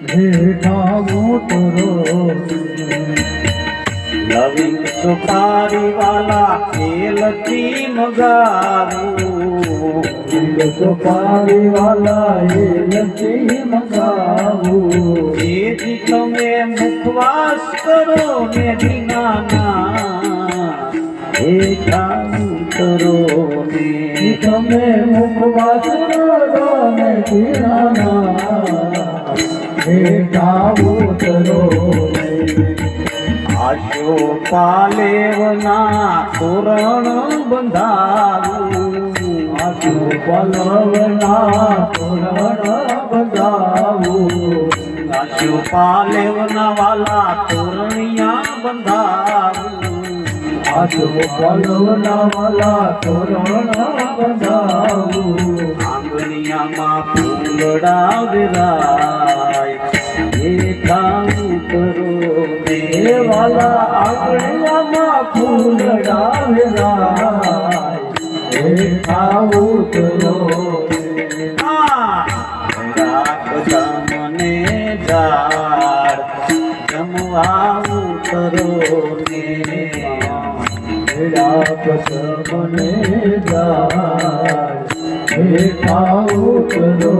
હેઠા ઉતરો લવિંગ સુપારી વાલા ખેલથી મગાવું સુપારી વાલા નથી મંગાવું જેથી તમે મુખવાસ કરો ને દીનાના હેઠા ઉતરો ને તમે મુખવાસ કરો ને હેઠા ઉતરો આશો પાલેવના તોરણ બંધાવું. આશુ પલવના તોરણ બગાવું આશો પાલેવના વાલા તોરણિયા બંધાવું. આશુ પલવના વાલા તોરણ બંધાવું. આંગણિયામાં ફૂલડા વિરાય ને વાલા આંગણિયામાં ફૂલ ડાવેરાય હેઠા ઉતરો. રાખતા મને ઝાડ જમવા ઉતરો ને. વિડાપત મને જાય હેઠા ઉતરો